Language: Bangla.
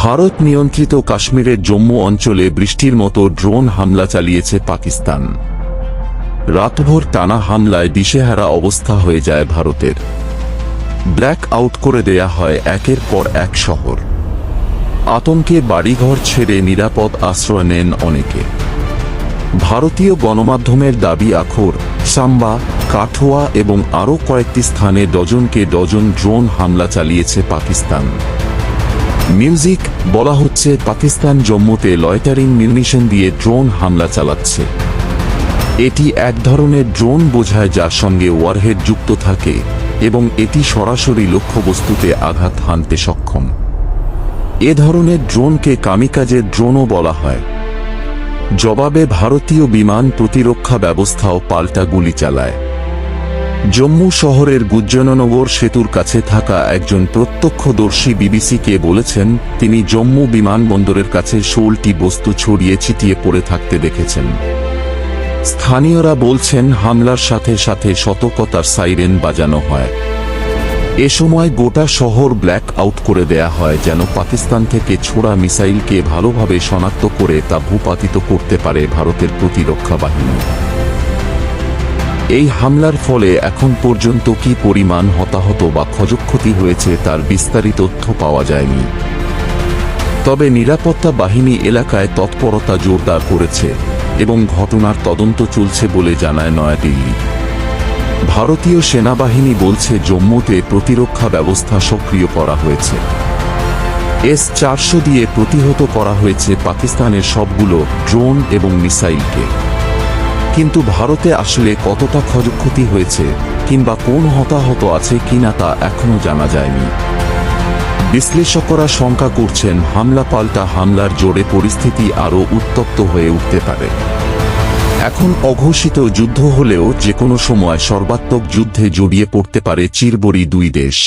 ভারত নিয়ন্ত্রিত কাশ্মীরের জম্মু অঞ্চলে বৃষ্টির মতো ড্রোন হামলা চালিয়েছে পাকিস্তান। রাতভর টানা হামলায় দিশেহারা অবস্থা হয়ে যায় ভারতের। ব্ল্যাক আউট করে দেয়া হয় একের পর এক শহর। আতঙ্কে বাড়িঘর ছেড়ে নিরাপদ আশ্রয় নেন অনেকে। ভারতীয় গণমাধ্যমের দাবি আখর, সাম্বা, কাঠোয়া এবং আরও কয়েকটি স্থানে ডজনকে ডজন ড্রোন হামলা চালিয়েছে পাকিস্তান। মিউজিক বলা হচ্ছে পাকিস্তান জম্মুতে লয়টারিং মিউনিশন দিয়ে ড্রোন হামলা চালাচ্ছে। এটি এক ধরনের ড্রোন বোঝায় যার সঙ্গে ওয়ারহেড যুক্ত থাকে এবং এটি সরাসরি লক্ষ্যবস্তুতে আঘাত হানতে সক্ষম। এ ধরনের ড্রোনকে কামিকাজের ড্রোনও বলা হয়। জবাবে ভারতীয় বিমান প্রতিরক্ষা ব্যবস্থাও পাল্টা গুলি চালায়। জম্মু শহরের গুজ্জননগর সেতুর কাছে থাকা একজন প্রত্যক্ষদর্শী বিবিসিকে বলেছেন, তিনি জম্মু বিমানবন্দরের কাছে ষোলটি বস্তু ছড়িয়ে ছিটিয়ে পড়ে থাকতে দেখেছেন। স্থানীয়রা বলছেন, হামলার সাথে সাথে সতর্কতার সাইরেন বাজানো হয়। এ সময় গোটা শহর ব্ল্যাক আউট করে দেয়া হয়, যেন পাকিস্তান থেকে ছোড়া মিসাইলকে ভালোভাবে শনাক্ত করে তা ভূপাতিত করতে পারে ভারতের প্রতিরক্ষা বাহিনী। এই হামলার ফলে এখন পর্যন্ত কি পরিমাণ হতাহত বা ক্ষয়ক্ষতি হয়েছে তার বিস্তারিত তথ্য পাওয়া যায়নি। তবে নিরাপত্তা বাহিনী এলাকায় তৎপরতা জোরদার করেছে এবং ঘটনার তদন্ত চলছে বলে জানায় নয়াদিল্লি। ভারতীয় সেনাবাহিনী বলছে জম্মুতে প্রতিরক্ষা ব্যবস্থা সক্রিয় করা হয়েছে। এস চারশো দিয়ে প্রতিহত করা হয়েছে পাকিস্তানের সবগুলো ড্রোন এবং মিসাইলকে। কিন্তু ভারতে আসলে কতটা ক্ষয়ক্ষতি হয়েছে, কিংবা কোন হতাহত আছে কিনা তা এখনও জানা যায়নি। বিশ্লেষকরা শঙ্কা করছেন, হামলা পাল্টা হামলার জোরে পরিস্থিতি আরও উত্তপ্ত হয়ে উঠতে পারে। এখন অঘোষিত যুদ্ধ হলেও যে কোনো সময় সর্বাত্মক যুদ্ধে জড়িয়ে পড়তে পারে চিরবরি দুই দেশ।